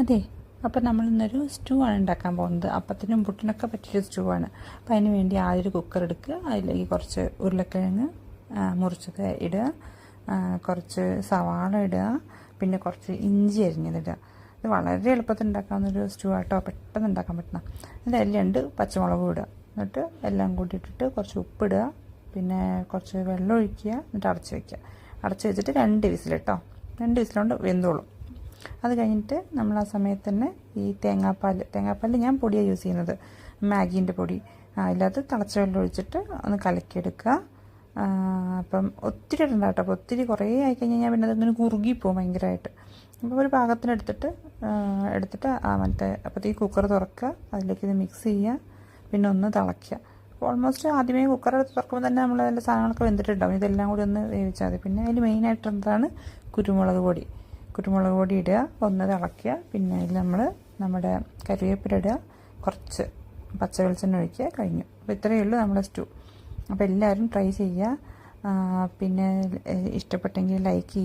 അതെ. അപ്പം നമ്മൾ ഇന്നൊരു സ്റ്റൂ ആണ് ഉണ്ടാക്കാൻ പോകുന്നത്. അപ്പത്തിനും പുട്ടിനൊക്കെ പറ്റിയൊരു സ്റ്റൂ ആണ് അപ്പം അതിന് വേണ്ടി ആദ്യം ഒരു കുക്കർ എടുക്കുക. അതിലേക്ക് കുറച്ച് ഉരുളക്കിഴങ്ങ് മുറിച്ചത് ഇടുക. കുറച്ച് സവാള ഇടുക. പിന്നെ കുറച്ച് ഇഞ്ചി അരിഞ്ഞതിടുക ഇത് വളരെ എളുപ്പത്തിൽ ഉണ്ടാക്കാവുന്നൊരു സ്റ്റൂ ആട്ടോ പെട്ടെന്ന് ഉണ്ടാക്കാൻ പറ്റുന്ന. എന്നിട്ട് അതിൽ രണ്ട് പച്ചമുളകും ഇടുക. എന്നിട്ട് എല്ലാം കൂടി ഇട്ടിട്ട് കുറച്ച് ഉപ്പിടുക പിന്നെ കുറച്ച് വെള്ളം ഒഴിക്കുക. എന്നിട്ട് അടച്ച് വയ്ക്കുക അടച്ച് വെച്ചിട്ട് രണ്ട് വിസിലിട്ടോ രണ്ട് വിസിലുകൊണ്ട് വെന്തോളും. അത് കഴിഞ്ഞിട്ട് നമ്മൾ ആ സമയത്ത് തന്നെ ഈ തേങ്ങാപ്പാൽ തേങ്ങാപ്പാൽ ഞാൻ പൊടിയാണ് യൂസ് ചെയ്യുന്നത്. മാഗീന്റെ പൊടി. അതിനകത്ത് തിളച്ച വെള്ളം ഒഴിച്ചിട്ട് ഒന്ന് കലക്കിയെടുക്കുക. അപ്പം ഒത്തിരി ഇടണ്ട അപ്പോൾ ഒത്തിരി കുറേ ആയി കഴിഞ്ഞാൽ പിന്നെ അതിങ്ങനെ കുറുകിപ്പോവും ഭയങ്കരമായിട്ട് അപ്പോൾ ഒരു പാകത്തിനെടുത്തിട്ട് എടുത്തിട്ട് ആ മറ്റേ അപ്പോഴത്തേക്ക് കുക്കർ തുറക്കുക. അതിലേക്ക് ഇത് മിക്സ് ചെയ്യുക. പിന്നെ ഒന്ന് തിളയ്ക്കുക. ഓൾമോസ്റ്റ് ആദ്യമേ കുക്കർ എടുത്ത് തുറക്കുമ്പോൾ തന്നെ നമ്മൾ അതിന്റെ സാധനങ്ങളൊക്കെ വെന്തിട്ടുണ്ടാവും. ഇതെല്ലാം കൂടി ഒന്ന് വേവിച്ചാൽ മതി. പിന്നെ അതിൽ മെയിനായിട്ട് എന്താണ്? കുരുമുളക് പൊടി. കുരുമുളക് പൊടി ഇടുക ഒന്ന് തിളയ്ക്കുക. പിന്നെ അതിൽ നമ്മൾ നമ്മുടെ കറിവേപ്പില ഇടുക. കുറച്ച് പച്ച വെളിച്ചെണ്ണ ഒഴിക്കുക. കഴിഞ്ഞു. അപ്പോൾ ഇത്രയേ ഉള്ളൂ നമ്മുടെ സ്റ്റൂ. അപ്പോൾ എല്ലാവരും ട്രൈ ചെയ്യുക. പിന്നെ ഇഷ്ടപ്പെട്ടെങ്കിൽ ലൈക്ക് ചെയ്യുക.